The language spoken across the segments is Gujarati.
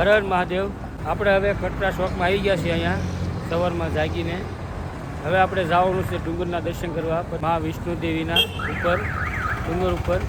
હર મહાદેવ. આપણે હવે કટરા શોખમાં આવી ગયા છીએ અહીંયા સવારમાં જાગીને. હવે આપણે જવાનું છે ડુંગરના દર્શન કરવા મા વિષ્ણુ દેવીના ઉપર, ડુંગર ઉપર.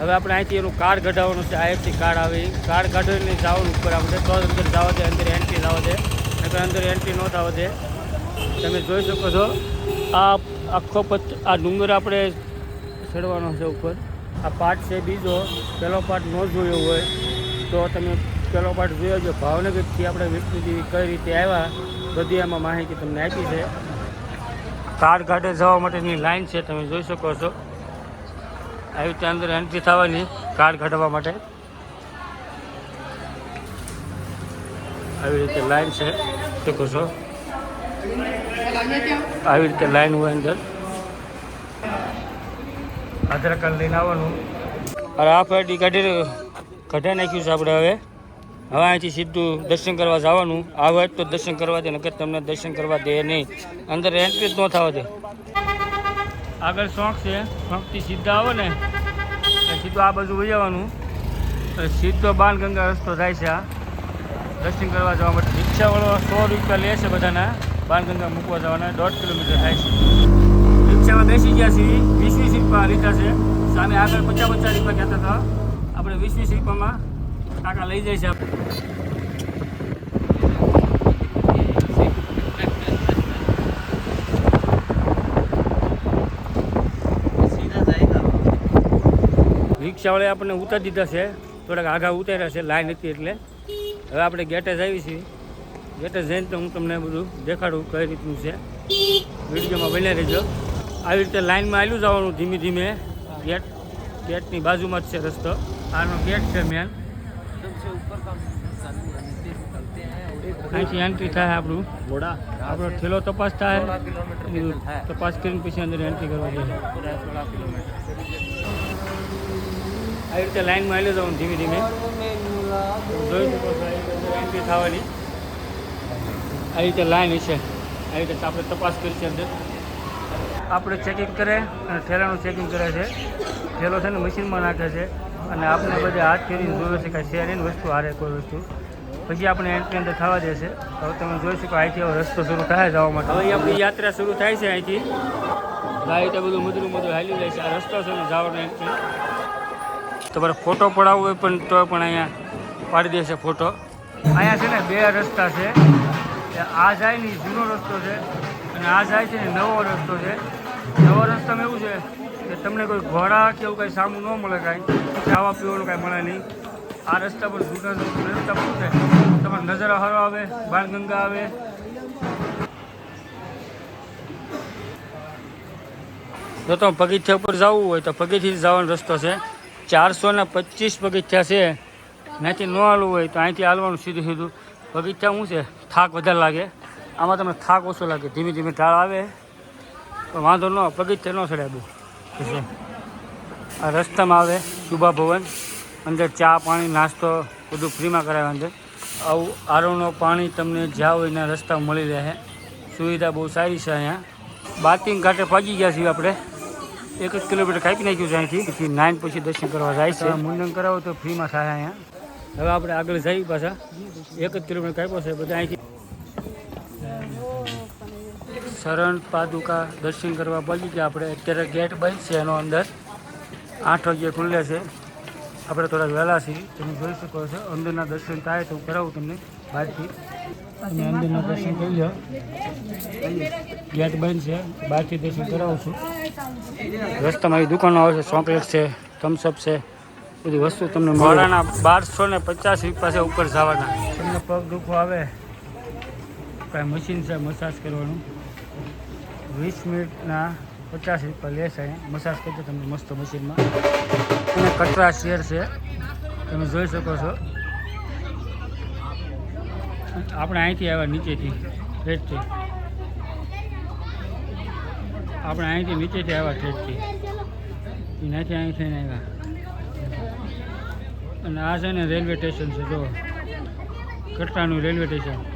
હવે આપણે અહીંથી એનું કાર્ડ કઢાવવાનું છે આઈએફસી કાર્ડ આવે. કાર્ડ કાઢીને જવાનું ઉપર આપણે. તો અંદર જવા દે, અંદર એન્ટ્રી થવા દે. નકર અંદર એન્ટ્રી ન થવા દે. તમે જોઈ શકો છો, આ આખો પત, આ ડુંગર આપણે ચડવાનો છે ઉપર. આ પાર્ટ છે બીજો. પહેલો પાર્ટ ન જોયો હોય તો તમે પહેલો પાર્ટ જોયો જો ભાવનગરથી આપણે વિષ્ણુદેવી કઈ રીતે આવ્યા, બધી આમાં માહિતી તમને આપી છે. કાર ઘાટે જવા માટેની લાઈન છે, તમે જોઈ શકો છો. આવી રીતે અંદર એન્ટ્રી થવાની કાર કાઢવા માટે. આવી રીતે લાઈન છે શકો છો. આવી રીતે લાઈન હોય અંદર. આધાર કાર્ડ લઈને આવવાનું. અરે આ ફેટી કાઢી કઢાઈ નાખ્યું છે આપણે હવે. હવે અહીંથી સીધું દર્શન કરવા જવાનું. આવે તો દર્શન કરવા દે નકર તમને દર્શન કરવા દે નહીં. અંદર એન્ટ્રી જ ન થવા દે. આગળ શોખ છે. શોખથી સીધા આવો ને. સીધું આ બાજુ વહી જવાનું સીધો બાણગંગા રસ્તો થાય છે આ. દર્શન કરવા જવા માટે રિક્ષાવાળો સો રૂપિયા લે છે બધાના. બાણગંગા મૂકવા જવાના. દોઢ કિલોમીટર થાય છે. રિક્ષામાં બેસી ગયા છીએ. વીસ લીધા છે. સામે આગળ પચાસ પચાસ રૂપિયા કહેતા હતા. આપણે વીસ વીસ રૂપિયામાં કાકા લઈ જાય છે આપણે. રિક્ષાવાળાએ આપણને ઉતારી દીધા છે. થોડાક આઘા ઉતાર્યા છે. લાઈન હતી એટલે. હવે આપણે ગેટે જ આવી છીએ. ગેટે જઈને તો હું તમને બધું દેખાડું કઈ રીતનું છે. વિડીયોમાં બન્યા રહેજો. આવી રીતે લાઈનમાં આવેલું જવાનું ધીમે ધીમે. ગેટ ગેટની બાજુમાં જ છે રસ્તો. આનો ગેટ છે મેન અહીંથી એન્ટ્રી થાય આપણું. આપણો ઠેલો તપાસ થાય. તપાસ કરીને પછી અંદર એન્ટ્રી કરવા જોઈએ. આવી રીતે લાઈનમાં આવેલું જવાનું ધીમે ધીમે. જોઈ એન્ટ્રી થવાની. આવી રીતે લાઈન છે આવી રીતે આપણે તપાસ કરી છે અંદર. આપણે ચેકિંગ કરે અને ઠેલાનું ચેકિંગ કરે છે. ઠેલો છે ને મશીનમાં નાખે છે અને આપણે બધા હાથ ફેરીને જોયો છે કે શેર એની વસ્તુ, હારે કોઈ વસ્તુ. પછી આપણે એન્ટ્રી અંદર થવા દે છે. હવે તમે જોઈ શકો અહીંથી હવે રસ્તો શરૂ થાય જવા માટે. હવે આપણી યાત્રા શરૂ થાય છે અહીંથી. આ રીતે બધું મધુરું મધુર હાલી જાય છે. આ રસ્તો છે ને જવાનો એન્ટ્રી તમારે ફોટો પડાવવો હોય પણ તો પણ અહીંયા પાડી દેશે ફોટો અહીંયા છે ને બે રસ્તા છે. આ જાય ને જૂનો રસ્તો છે અને આ જાય છે ને નવો રસ્તો છે. નવો રસ્તામાં એવું છે કે તમને કોઈ ઘોડા કે એવું કાંઈ સામું ન મળે કાંઈ, ખાવા પીવાનું કાંઈ મળે નહીં. આ રસ્તા પર જૂના રસ્તા શું છે? તમારે નજર હારો આવે બાણગંગા આવે. જો તમે પગથિયા ઉપર જવું હોય તો પગથિયાથી જવાનો રસ્તો છે. ચારસો ને પચીસ પગથિયા છે. અહીંથી ન હાલવું હોય તો અહીંથી હાલવાનું સીધું સીધું. પગથિયા શું છે? થાક વધારે લાગે. આમાં તમને થાક ઓછો લાગે. ધીમે ધીમે ઢાળ આવે. વાંધો ન પગીચે ન ચડે બહુ. આ રસ્તામાં આવે શુભા ભવન અંદર ચા પાણી નાસ્તો બધું ફ્રીમાં કરાવે અંદર. આવું આરોનું પાણી તમને જ્યાં હોય એના રસ્તામાં મળી રહે. સુવિધા બહુ સારી છે અહીંયા. બાતિંગ ઘાટે પહોંચી ગયા છીએ આપણે. એક જ કિલોમીટર કાપી નાખ્યું છે અહીંથી. પછી નાઇન પછી દર્શન કરવા જાય છે. મુંડન કરાવો તો ફ્રીમાં થાય અહીંયા. હવે આપણે આગળ જઈએ પાછા. એક જ કિલોમીટર કાપ્યો છે બધા અહીંથી શરણ પાદુકા દર્શન કરવા પહોંચી ગયા. આપણે અત્યારે ગેટ બંધ છે એનો અંદર. આઠ વાગ્યે ખુલ્લે છે. આપણે થોડા વહેલા છીએ. તમે જોઈ શકો છો અંદરના દર્શન થાય તો હું કરાવું તમને બહારથી. તમે અંદરના દર્શન કરી લો. ગેટ બંધ છે. બહારથી દર્શન કરાવું છું. રસ્તામાં આવી દુકાનો આવે છે ચોકલેટ છે થમ્સઅપ છે. બધી વસ્તુ તમને મોડાના બારસો ને પચાસ રૂપિયા છે ઉપર જવાના. તમને પગ દુખો આવે. કાંઈ મશીન છે મસાજ કરવાનું. વીસ મિનિટના પચાસ રૂપિયા લેશે મસાજ કરજો તમને મસ્ત મશીનમાં. અને કટરા શેર છે. તમે જોઈ શકો છો. આપણે અહીંથી આવ્યા નીચેથી, ઠેઠથી. આપણે અહીંથી નીચેથી આવ્યા ઠેઠથી. અહીંથી અહીં થઈને આવ્યા. અને આ છે ને રેલવે સ્ટેશન છે જો કટરાનું રેલવે સ્ટેશન.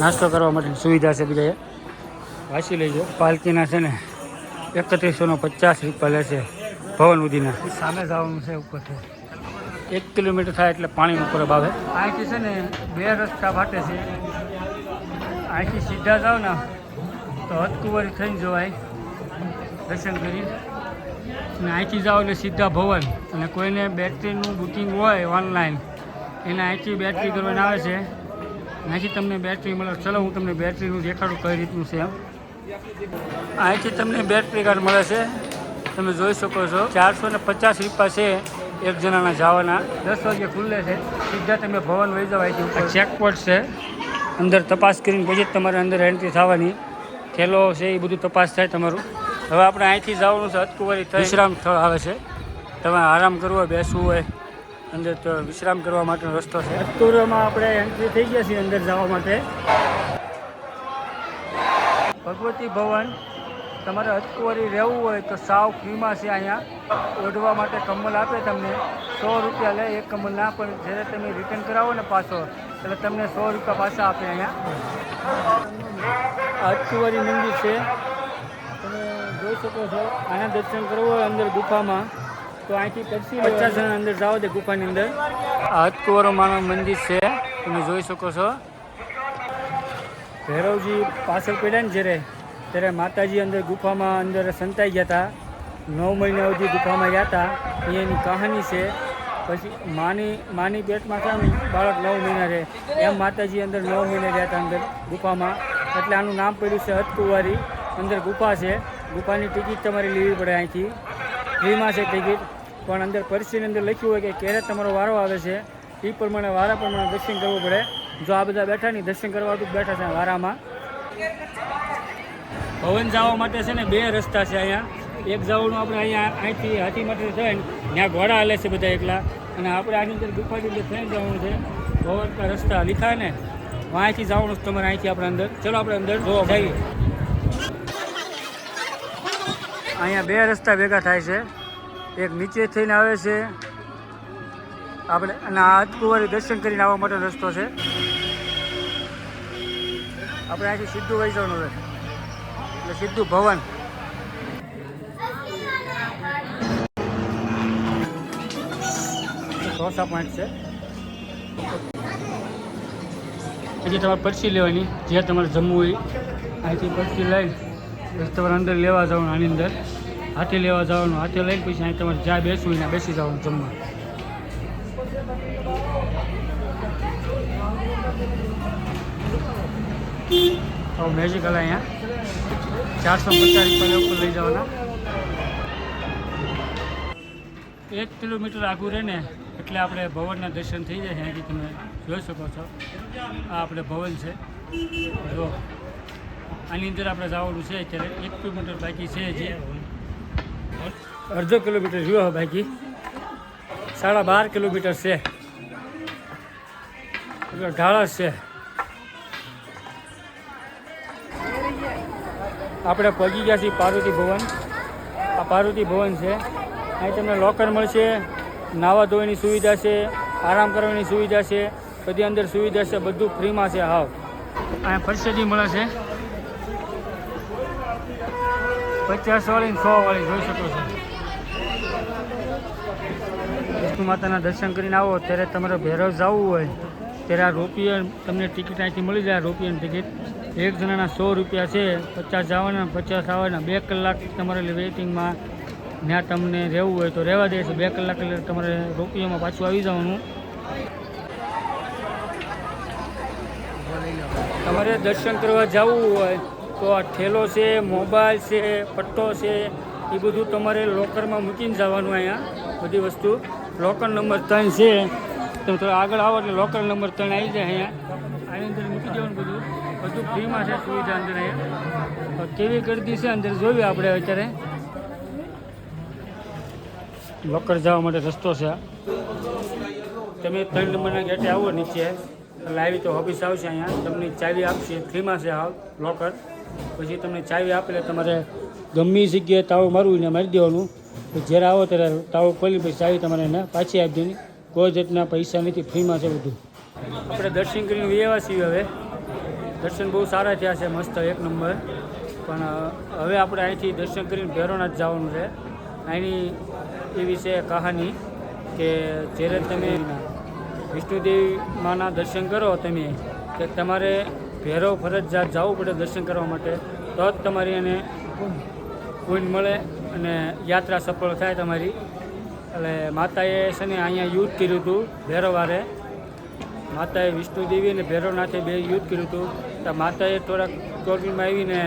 નાસ્તો કરવા માટેની સુવિધા છે બીજા વાંચી લેજો પાલકીના છે ને એકત્રીસો પચાસ રૂપિયા લેશે ભવન ઉદીના સામે જવાનું છે ઉપરથી. એક કિલોમીટર થાય એટલે પાણી ઉપર આવે અહીંથી છે ને બે રસ્તા ફાટે છે. અહીંથી સીધા જાઓ ને તો હથકુંવરી થઈને જવાય. દર્શન કરી. અને અહીંથી જાઓ એટલે સીધા ભવન. અને કોઈને બેટરીનું બુકિંગ હોય ઓનલાઈન એને અહીંથી બેટરી કરવાને આવે છે. અહીંથી તમને બેટરી મળે. ચલો હું તમને બેટરીનું દેખાડું કઈ રીતનું છે એમ. અહીંથી તમને બેટરી કાર્ડ મળે છે. તમે જોઈ શકો છો. ચારસો ને પચાસ રૂપિયા છે એક જણાના જવાના. દસ વાગે ખુલ્લે છે. સીધા તમે ભવન વહી જાવ અહીંથી ઉપર. છે. અંદર તપાસ કરીને પછી જ તમારે અંદર એન્ટ્રી થવાની. થેલો છે એ બધું તપાસ થાય તમારું. હવે આપણે અહીંથી જવાનું છે. અતકુવારી વિશ્રામ સ્થળ આવે છે. તમે આરામ કરવો હોય બેસવું હોય. અંદર વિશ્રામ કરવા માટેનો રસ્તો છે. હતકુંવરીમાં આપણે એન્ટ્રી થઈ ગયા છીએ અંદર જવા માટે. ભગવતી ભવન, તમારે હજકુવારી રહેવું હોય તો સાવ ફ્રીમાં છે અહીંયા. ઓઢવા માટે કમલ આપે તમને. સો રૂપિયા લે, એક કમલ ના, પણ જ્યારે તમે રિટર્ન કરાવો ને પાછો, એટલે તમને સો રૂપિયા પાછા આપે અહીંયા. હજકુવારી મંદિર છે. તમે જોઈ શકો છો. આના દર્શન કરવું હોય અંદર ગુફામાં. તો અહીંથી પચીસ પચાસ જણા અંદર જાઓ તે ગુફાની અંદર. આ માનવ મંદિર છે. તમે જોઈ શકો છો. ભૈરવજી પાછળ પડ્યા ને જ્યારે ત્યારે માતાજી અંદર ગુફામાં અંદર સંતાઈ ગયા હતા. નવ મહિના સુધી ગુફામાં ગયા હતા. એ એની કહાની છે. પછી માની માની પેટમાં છે ને બાળક નવ મહિના રહે. એમ માતાજી અંદર નવ મહિના રહ્યા હતા અંદર ગુફામાં. એટલે આનું નામ પડ્યું છે હથકુંવારી. અંદર ગુફા છે. ગુફાની ટિકિટ તમારે લેવી પડે અહીંથી. ફ્રીમાં છે ટિકિટ પણ અંદર પરિસ્થિતિની અંદર લખ્યું હોય કે ક્યારે તમારો વારો આવે છે એ પ્રમાણે વારા પ્રમાણે દર્શન કરવું પડે. જો આ બધા બેઠા નહીં, દર્શન કરવા તો બેઠા છે વારામાં. ભવન જવા માટે છે ને બે રસ્તા છે અહીંયા. એક જવાનું આપણે અહીંયા અહીંથી હાથી માટે થઈને ત્યાં ઘોડા હાલે છે બધા એકલા. અને આપણે આની અંદર ગુફાની અંદર થઈને જવાનું છે. ભવન રસ્તા લીખા ને, અહીંથી જવાનું તમારે અહીંથી આપણે અંદર. ચલો આપણે અંદર જોવા જઈએ અહીંયા બે રસ્તા ભેગા થાય છે. એક નીચે થઈને આવે છે. આપણે અને આ દર્શન કરીને આવવા માટે રસ્તો છે. આપણે અહીંથી સીધું વહી જવાનું છે. એટલે સીધું ભવન. ચોસા પોઈન્ટ છે. પછી તમારે પરસી લેવાની જે તમારે જમવું હોય. અહીંથી પરસી લઈ પછી તમારે અંદર લેવા જવાનું આની અંદર. હાથે લેવા જવાનું, હાથે લઈને પછી અહીં તમારે જ્યાં બેસવું ત્યાં બેસી જવાનું જમવા. હવે મેજિક હલા અહીંયા. ચારસો પચાસ રૂપિયા ઉપર લઈ જવાના. એક કિલોમીટર આગું રહે ને, એટલે આપણે ભવનના દર્શન થઈ જાય અહીંથી તમે જોઈ શકો છો. આ આપણે ભવન છે. જો, આની અંદર આપણે જવાનું છે અત્યારે. એક કિલોમીટર બાકી છે હજી અડધો કિલોમીટર રહ્યો બાકી સાડા બાર કિલોમીટર છે. ઢાળસ છે. આપણે પહોંચી ગયા છીએ પાર્વતી ભવન. આ પાર્વતી ભવન છે. અહીં તમને લોકર મળશે, નાવા ધોવાની સુવિધા છે, આરામ કરવાની સુવિધા છે, બધી અંદર સુવિધા છે, બધું ફ્રીમાં છે. હાવ. અહીંયા ફરસેદી મળે છે. પચાસ વાળી ને સો વાળી જોઈ શકો છો. વિષ્ણુ માતાના દર્શન કરીને આવો. ત્યારે તમારે ભેરવ જવું હોય, ત્યારે આ રોપિયન તમને ટિકિટ અહીંથી મળી જાય. રોપિયન ટિકિટ એક જણાના સો રૂપિયા છે, પચાસ જવાના, પચાસ આવવાના. બે કલાક તમારે વેઇટિંગમાં ત્યાં તમને રહેવું હોય તો રહેવા દે છે બે કલાક એટલે તમારે રોપિયામાં પાછું આવી જવાનું. તમારે દર્શન કરવા જવું હોય તો આ ઠેલો છે, મોબાઈલ છે, પટ્ટો છે, એ બધું તમારે લોકરમાં મૂકીને જવાનું અહીંયા બધી વસ્તુ. લોકર નંબર ત્રણ છે. તમે થોડા આગળ આવો એટલે લોકર નંબર ત્રણ આવી જાય અહીંયા. આની અંદર મૂકી દેવાનું બધું. બધું ફ્રીમાં છે, સુવિધા અંદર અહીંયા. કેવી ગરદી છે અંદર જોયું આપણે અત્યારે? લોકર જવા માટે રસ્તો છે. તમે ત્રણ નંબરના ગેટે આવો નીચે. એટલે આવી તો ઓફિસ આવશે અહીંયા. તમને ચાવી આપશે. ફ્રીમાં છે હાલ લોકર પછી તમને ચાવી આપે તમારે ગમે જગ્યાએ તાવ મારવું ને મારી દેવાનું. જ્યારે આવો ત્યારે તાવ ખોલી પછી ચાવી તમારે એને પાછી આપી દેવાની. કોઈ જાતના પૈસા નથી, ફ્રીમાં છે બધું. આપણે દર્શન કરીને વ્યવા છીએ હવે. દર્શન બહુ સારા થયા છે, મસ્ત એક નંબર. પણ હવે આપણે અહીંથી દર્શન કરીને ભેરોનાથ જવાનું છે. અહીંની એવી છે કહાની કે જ્યારે તમે વિષ્ણુદેવી માના દર્શન કરો તમે, કે તમારે ભેરવ ફરજિયાત જવું પડે દર્શન કરવા માટે, તો જ તમારી એને પુણ્ય મળે. અને યાત્રા સફળ થાય તમારી. એટલે માતાએ છે ને અહીંયા યુદ્ધ કર્યું હતું ભેરવારે. માતાએ વિષ્ણુદેવી અને ભૈરવનાથે બે યુદ્ધ કર્યું હતું. તો માતાએ થોડાક ચોરવીમાં આવીને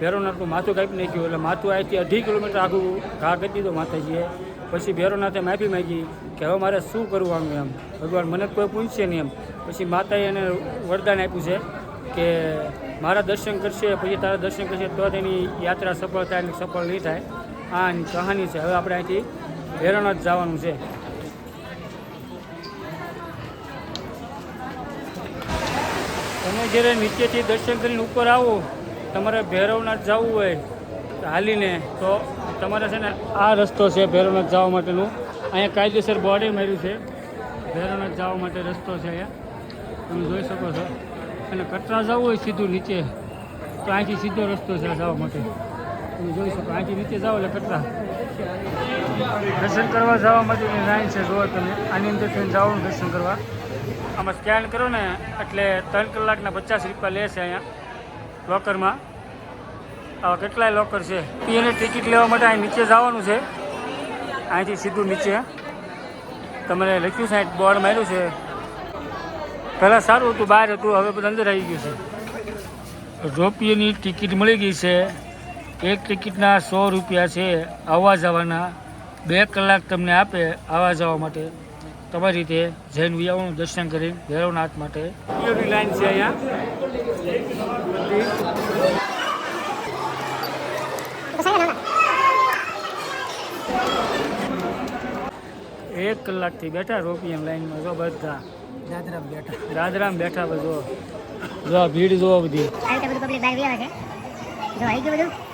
ભૈરવનાથનું માથું કાપી નાખ્યું. એટલે માથું અહીંથી અઢી કિલોમીટર આગું ઘા કરી દીધો માતાજીએ. પછી ભૈરવનાથે માફી માગી કે હવે મારે શું કરવાનું એમ. ભગવાન મને કોઈ પૂછશે નહીં એમ. પછી માતાએ એને વરદાન આપ્યું છે કે મારા દર્શન કરશે, પછી તારા દર્શન કરશે, તો એની યાત્રા સફળ થાય અને સફળ નહીં થાય. આ કહાની છે. હવે આપણે અહીંથી ભૈરવનાથ જવાનું છે. તમે જ્યારે નીચેથી દર્શન કરીને ઉપર આવો, તમારે ભૈરવનાથ જવું હોય હાલીને, તો તમારે છે ને આ રસ્તો છે ભૈરવનાથ જવા માટેનું. અહીંયા કાયદેસર બોર્ડે માર્યું છે. ભૈરવનાથ જવા માટે રસ્તો છે અહીંયા. તમે જોઈ શકો છો. અને કટરા જવું હોય સીધું નીચે. તો અહીંથી સીધો રસ્તો છે જવા માટે. તમે જોઈ શકો. અહીંથી નીચે જાઓ એટલે કટરા દર્શન કરવા જવા માટેની લાઈન છે, જુઓ તમે. આની અંદર થઈને જવાનું દર્શન કરવા. આમાં સ્કેન કરો ને, એટલે ત્રણ કલાકના પચાસ રૂપિયા લે છે અહીંયા લોકરમાં આવા કેટલાય લોકર છે. એને ટિકિટ લેવા માટે અહીં નીચે જવાનું છે. અહીંથી સીધું નીચે. તમારે લખ્યું છે બોર્ડ માર્યું છે. પહેલાં સારું હતું, બહાર હતું, હવે બધું અંદર આવી ગયું છે. રોપિયાની ટિકિટ મળી ગઈ છે એક ટિકિટના સો રૂપિયા છે આવવા જવાના. બે કલાક તમને આપે આવવા જવા માટે. તમારી રીતે જૈન વિયાઓનું દર્શન કરી ભૈરવનાથ માટે. લાઈન છે અહીંયા. એક કલાકથી બેઠા રોપિયન લાઈનમાં જો બધા. દાદરામ બેઠા. દાદરામ બેઠા બધો જો. ભીડ જોવો બધી. આ બધું પબ્લિક બહાર છે. જો આવી ગયું બધું?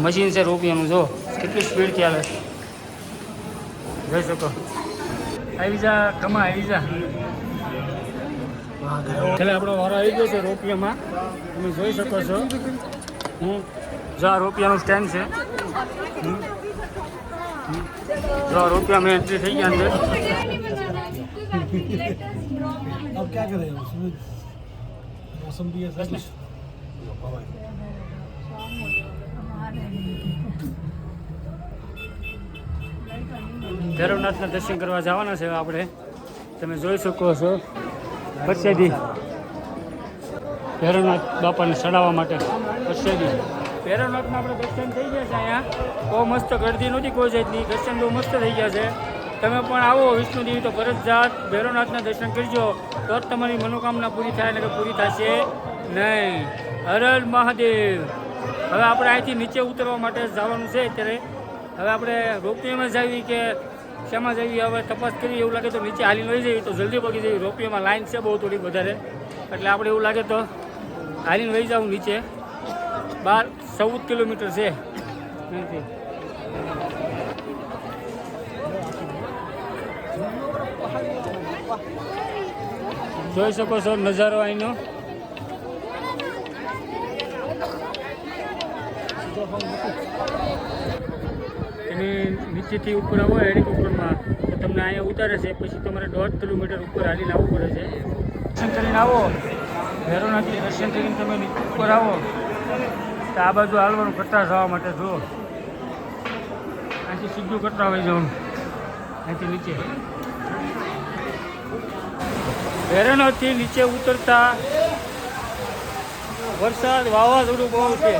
મશીન છે રોપિયાનું જો કેટલી સ્પીડથી હાલે જોઈ શકો આવી જા કમા આવી જા છેલ્લે આપણો વારો આવી ગયો છે રોપિયામાં તમે જોઈ શકો છો હું જો આ રોપિયાનું સ્ટેન્ડ છે હમ. હમ. જો આ રોપિયામાં એન્ટ્રી થઈ ગયા અંદર अब क्या करें उसमें मौसम भी ऐसा कुछ ભૈરવનાથના દર્શન કરવા જવાના છે આપણે. તમે જોઈ શકો છો. પરસેદી. ભૈરવનાથ બાપાને ચડાવવા માટે પરસેદી. ભૈરવનાથના આપણે દર્શન થઈ ગયા છે અહીંયા. બહુ મસ્ત ગરદી નહોતી, કોઈ જાતની. દર્શન બહુ મસ્ત થઈ ગયા છે. તમે પણ આવો વિષ્ણુદેવી તો ફરજિયાત ભૈરવનાથના દર્શન કરજો. તો જ તમારી મનોકામના પૂરી થાય ને પૂરી થશે નહીં. હર હર મહાદેવ. હવે આપણે અહીંથી નીચે ઉતરવા માટે જવાનું છે અત્યારે. હવે આપણે રોપવેમાં જઈએ કે શેમાં જઈએ હવે તપાસ કરીએ. એવું લાગે તો નીચે હાલી લઈ જઈએ તો જલ્દી પગી જઈએ. રોપવેમાં લાઈન છે બહુ થોડી વધારે. એટલે આપણે એવું લાગે તો હાલીને લઈ જાઉં નીચે. બાર, ચૌદ કિલોમીટર છે. જોઈ શકો છો નજારો અહીંનો. એની નીચેથી ઉપર આવો હેલિકોપ્ટરમાં તો તમને અહીંયા ઉતારે છે, પછી તમારે દોઢ કિલોમીટર ઉપર હાલીને આવવું પડે છે. દર્શન કરીને આવો. વેરોનાથી દર્શન કરીને તમે ઉપર આવો. તો આ બાજુ હાલવાનું કટરા જવા માટે, જુઓ. અહીંથી સીધું કટરા હોય જવાનું. અહીંથી નીચે. વેરોનાથી નીચે ઉતરતા વરસાદ વાવાઝોડું બહુ છે.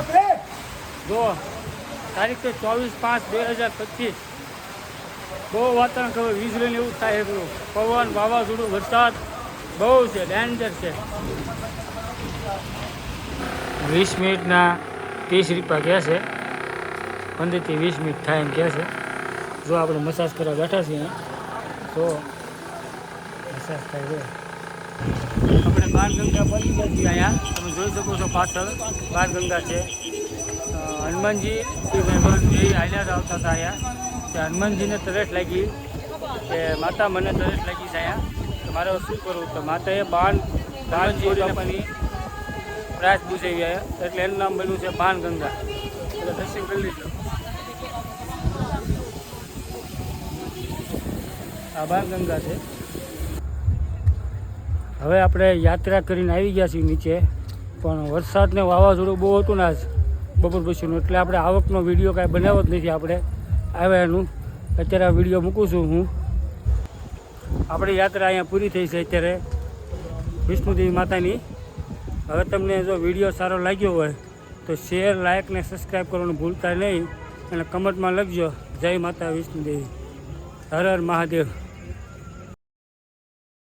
જો તારીખ તો ચોવીસ પાંચ બે હજાર પચીસ. બહુ વાતાવરણ ખબર વીજળી એવું થાય એટલું પવન વાવાઝોડું, વરસાદ. બહુ છે ડેન્જર છે. વીસ મિનિટના ત્રીસ રૂપિયા કહે છે. પંદરથી વીસ મિનિટ થાય એમ કહે છે. જો આપણે મસાજ કરવા બેઠા છીએ તો મસાજ થાય છે. આપણે બાળગંગા પહોંચી ગયા અહીંયા તમે જોઈ શકો છો પાછળ બાળગંગા છે. હનુમાનજી ભગવાનજી હાલ્યા આવતા હતા અહીંયા તે હનુમાનજીને તરસ લાગી. કે માતા મને તરસ લાગી છે અહીંયા તો મારે શું કરવું? તો માતાએ બાણ જોડી આપવાની પ્રાઇસ પૂછાઈ ગયા એટલે એનું નામ બન્યું છે ભાન ગંગા એટલે દર્શન કરી લીધું. આ બાણ ગંગા છે. હવે આપણે યાત્રા કરીને આવી ગયા છીએ નીચે. પણ વરસાદને વાવાઝોડું બહુ હતું ને આજ. બપોર પછીનું એટલે આપણે આવકનો વીડિયો કાંઈ બનાવ્યો જ નથી આપણે. આવ્યા એનું. અત્યારે આ વીડિયો મૂકું છું હું. આપણી યાત્રા અહીંયા પૂરી થઈ છે અત્યારે. વિષ્ણુદેવી માતાની. હવે તમને જો વીડિયો સારો લાગ્યો હોય, તો શેર લાઇક ને સબસ્ક્રાઈબ કરવાનું ભૂલતા નહીં. અને કમેન્ટમાં લખજો. જય માતા વિષ્ણુદેવી. હર હર મહાદેવ.